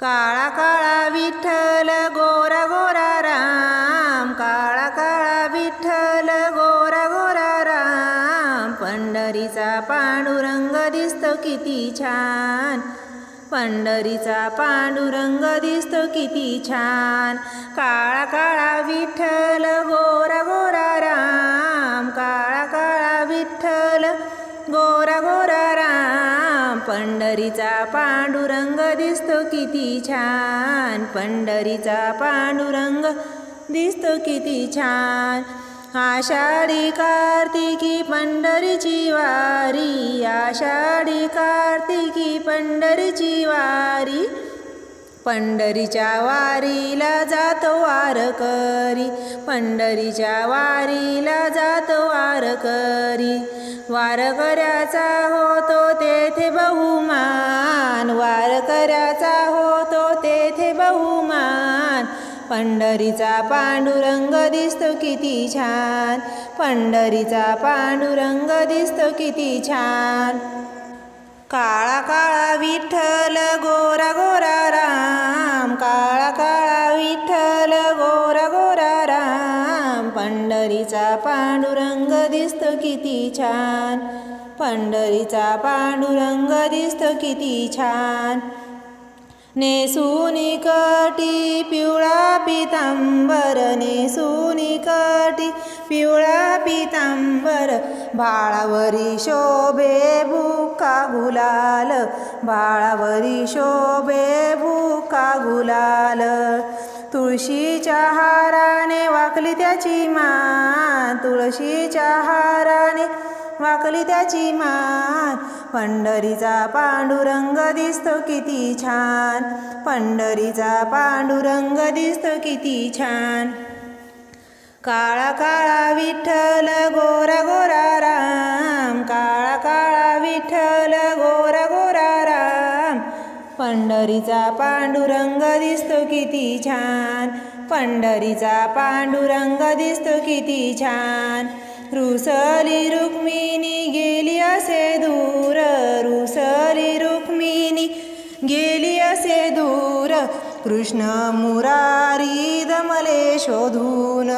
काळा काळा विठ्ठल गोरा गोरा राम. काळा काळा विठ्ठल गोरा गोरा राम. पंढरीचा पांडुरंग दिसतो किती छान. पंढरीचा पांडुरंग दिसतो किती छान. काळा काळा विठ्ठल गोरा पंढरीचा पांडुरंग दिसतो किती छान. पंढरीचा पांडुरंग दिसतो किती छान. आषाढी कार्तिकी पंढरीची वारी. आषाढी कार्तिकी पंढरीची वारी. पंढरीच्या वारीला जातो वारकरी पंढरीच्या वारीला जातो वारकरी वारकऱ्याचा होतो तेथे बहुमान. वारकऱ्याचा होतो तेथे बहुमान. पंढरीचा पांडुरंग दिसतो किती छान. पंढरीचा पांडुरंग दिसतो किती छान. काळा काळा विठ्ठल गोरा गोरा राम. काळा काळा विठ्ठल गोरा गोरा राम. पंढरीचा पांडुरंग दिसतो किती छान. पंढरीचा पांडुरंग दिसत किती छान. नेसुनी कटी पिवळा पितांबर. नेसुनी कटी पिवळा पितांबर. बाळावरी शोभे भूका गुलाल. बाळावरी शोभे भूका गुलाल. तुळशीच्या हाराने वाकली त्याची मान तुळशीच्या हाराने वाकली त्याची मान पंढरीचा पांडुरंग दिसतो किती छान पंढरीचा पांडुरंग दिसतो किती छान. काळा काळा विठ्ठल गोरा गोरा पंढरीचा पांडुरंग दिसतो किती छान. पंढरीचा पांडुरंग दिसतो किती छान. रुसली रुक्मिणी गेली असे दूर. रुसली रुक्मिणी गेली असे दूर. कृष्ण मुरारी दमले शोधून.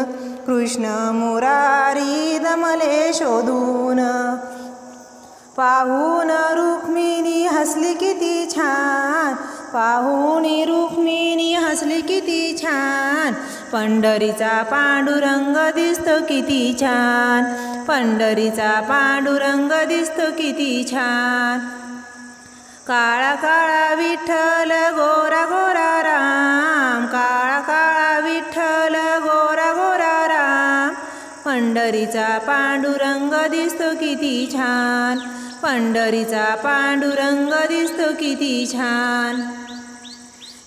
कृष्ण मुरारी दमले शोधून. पाहून रुक्मिणी हसली किती छान. पाहुणी रुक्मिणी हसली किती छान. पंढरीचा पांडुरंग दिसतो किती छान. पंढरीचा पांडुरंग दिसतो किती छान. काळा काळा विठ्ठल गोरा गोरा राम. काळा काळा विठ्ठल गोरा गोरा राम. पंढरीचा पांडुरंग दिसतो किती छान. पंढरीचा पांडुरंग दिसतो किती छान.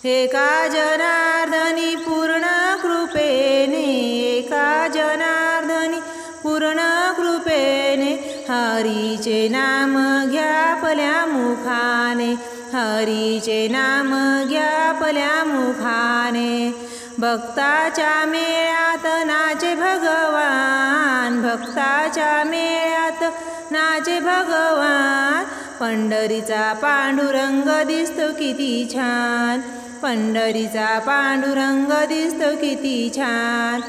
एका जनार्दनी पूर्ण कृपेने एका जनार्दनी पूर्ण कृपेने हरीचे नाम घ्या पल्या मुखाने हरीचे नाम घ्या पल्या मुखाने. भक्ताच्या मेळ्यात नाचे भगवान भक्ताच्या मेळ्यात माझे भगवान. पंढरीचा पांडुरंग दिसतो किती छान. पंढरीचा पांडुरंग दिसतो किती छान.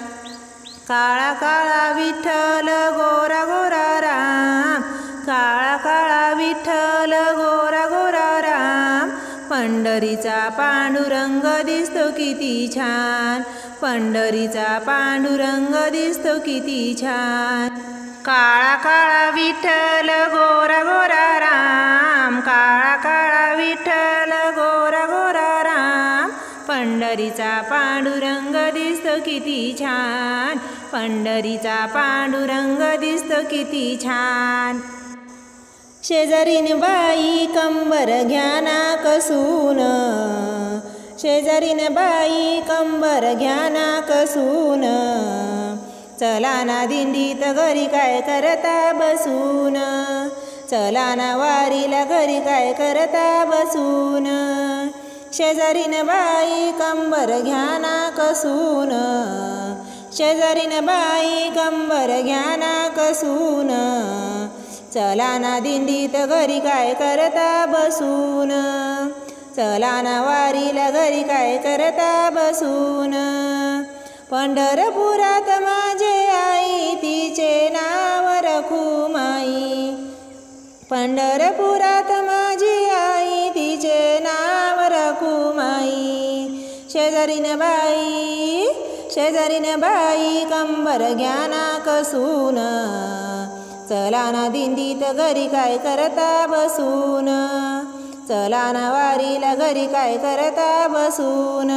काळा काळा विठ्ठल गोरा गोरा राम. काळा काळा विठ्ठल गोरा गोरा राम. पंढरीचा पांडुरंग दिसतो किती छान. पंढरीचा पांडुरंग दिसतो किती छान. काळा काळा विठ्ठल गोरा गोरा राम. काळा काळा विठ्ठल गोरा गोरा राम. पंढरीचा पांडुरंग दिसतो किती छान. पंढरीचा पांडुरंग दिसतो किती छान. शेजारीन बाई कंबर घ्याना कसून. शेजारीन बाई कंबर घ्याना कसून. चला ना दिंडीत घरी काय करता बसून? चला ना वारीला घरी काय करता बसून? शेजारीन बाई कंबर घ्या ना कसून. शेजारीन बाई कंबर घ्या ना कसून. चला ना दिंडीत घरी काय करता बसून? चला ना वारीला घरी काय करता बसून? पंढरपुरात माझे आई तिचे नाव रखुमाई. पंढरपुरात माझी आई तिचे नाव रखुमाई. शेजारीन बाई शेजारीन बाई कंबर ज्ञाना कसून. चला ना दिंडीत घरी काय करता बसून. चला ना वारीला घरी काय करता बसून.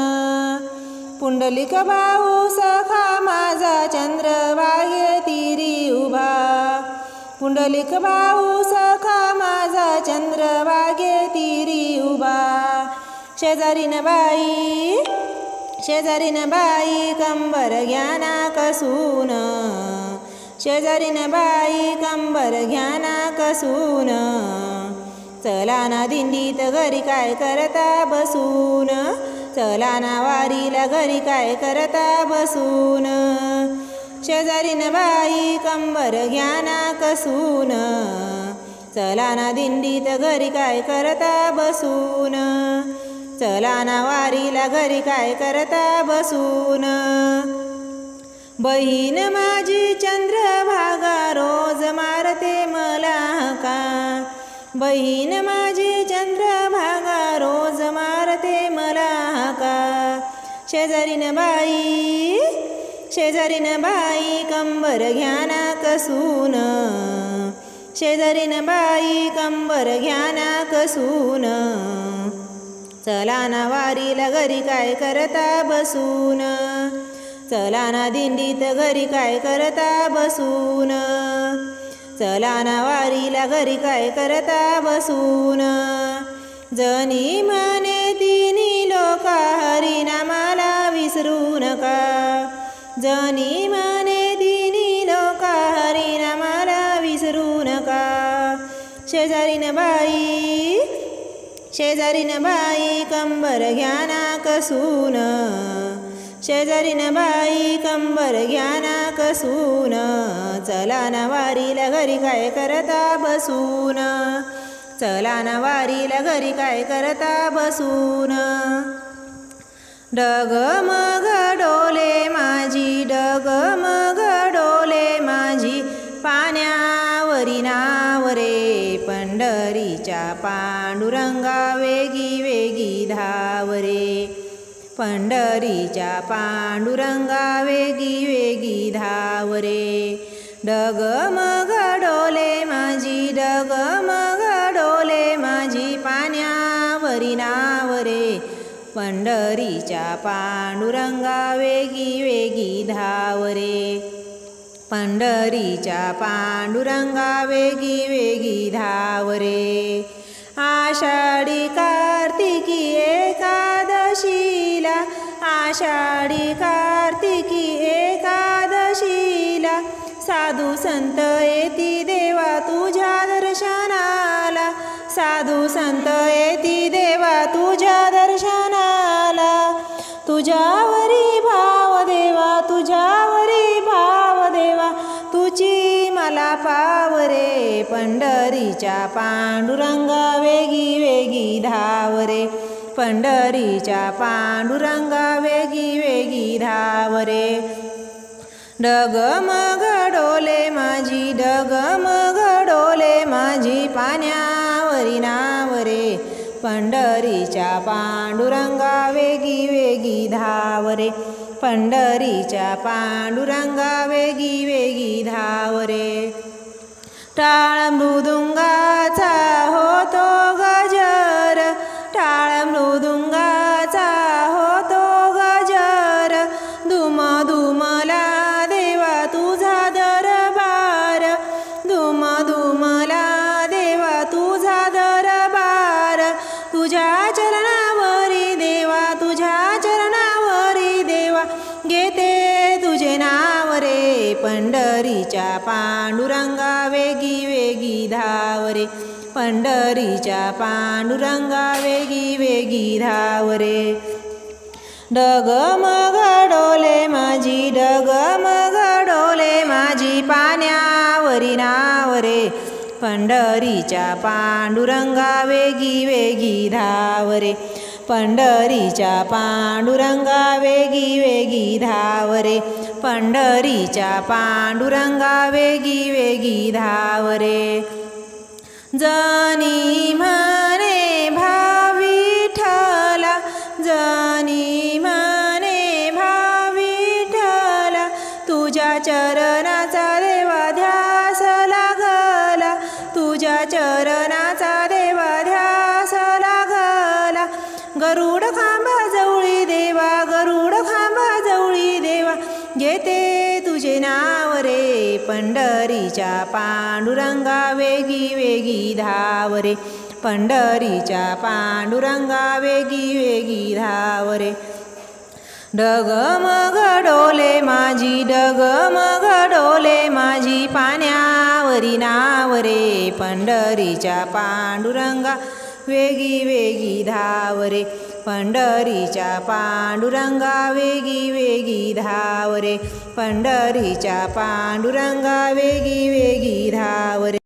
पुंडलिक भाऊ सखा माझा चंद्र वागे तिरी उभा. पुंडलिक भाऊ सखा माझा चंद्र वागे तिरी उभा. शेजारीन बाई शेजारीन बाई कंबर ज्ञाना कसून. शेजारीन बाई कंबर ज्ञाना कसून. चला ना दिंडीत घरी काय करता बसून. चला ना वारीला घरी काय करता बसून? शेजारीन बाई कंबर ज्ञाना कसून? चला ना दिंडीत घरी काय करता बसून? चला ना वारीला घरी काय करता बसून? बहीण माझी चंद्रभागा रोज मारते मला का बहीण माझी चंद्रभागा रोज मार शेजारीन बाई शेजारीन बाई कंबर घ्याना कसून शेजारीन बाई कंबर घ्याना कसून चला ना वारीला घरी काय करता बसून चला ना दिंडीत घरी काय करता बसून चला ना वारीला घरी काय करता बसून जनी म्हणे तिन्ही विसरू नका जनी मने दिनी लोका लोक हरिनामाला विसरू नका शेजारीन बाई शेजारीन बाई कंबर घ्याना कसून। शेजारीन बाई कंबर घ्याना कसून। चला ना वारीला घरी काय करता बसून। चला ना वारीला घरी काय करता बसून। डगमग डोले माझी डगमग डोले माझी. पाण्यावरी नावरे पंढरीच्या पांडुरंगा वेगी वेगी धावरे. पंढरीच्या पांडुरंगा वेगी वेगी धावरे. डगमग डोले माझी डगमग पंढरीच्या पांडुरंगा वेगी वेगी धावरे. पंढरीच्या पांडुरंगा वेगी वेगी धावरे. आषाढी कार्तिकी एकादशीला आषाढी कार्तिकी एकादशीला. साधू संत येती देवा तुझ्या दर्शनाला. साधू संत येती देवा तुझ्या पंढरीच्या पांडुरंगा वेगी वेगी धावरे. पंढरीच्या पांडुरंगा वेगी वेगी धावरे. डगमग डोले माझी डगमग डोले माझी पाण्यावरी नावरे. पंढरीच्या पांडुरंगा वेगी वेगी धावरे. पंढरीच्या पांडुरंगा वेगी वेगी धावरे. टाळ मृदुंगाचा होतो गजर. टाळ मृदुंगाचा होतो गजर. धुम धुमला देवा तुझा दरबार. धुम धुमला देवा तुझा दरबार. तुझ्या चरणावरी देवा तुझ्या चरणावरी देवा. घेते तुझे नाव रे पंढरीच्या पांडुरंग धावरे पंढरीच्या पांडुरंगा वेगी वेगी धावरे. डग डोले माझी डगमग डोले माझी पाण्यावरी नावरे. पंढरीच्या पांडुरंगा वेगी वेगी धावरे. पंढरीच्या पांडुरंगा वेगी वेगी धावरे. पंढरीच्या पांडुरंगा वेगी वेगी धावरे. जनी म्हणे भाविठला जनी म्हणे भाविठला तुझ्या चरणाचा देवा ध्यास लागला तुझ्या चरणाचा देवा ध्यास लागला. गरुड खांबा जवळी देवा गरुड खांबा जवळी देवा घेते तुझे नाव रे पंढरीच्या पांडुरंगा वेगी वेगी धावरे. पंढरीच्या पांडुरंगा वेगी वेगी धावरे. डगमग डोले माझी डगमग डोले माझी पाण्यावरी नावरे. पंढरीच्या पांडुरंगा वेगी वेगी धावरे. पंढरीच्या पांडुरंगा वेगी वेगी धावरे. पंढरीच्या पांडुरंगा वेगी वेगी धावरे.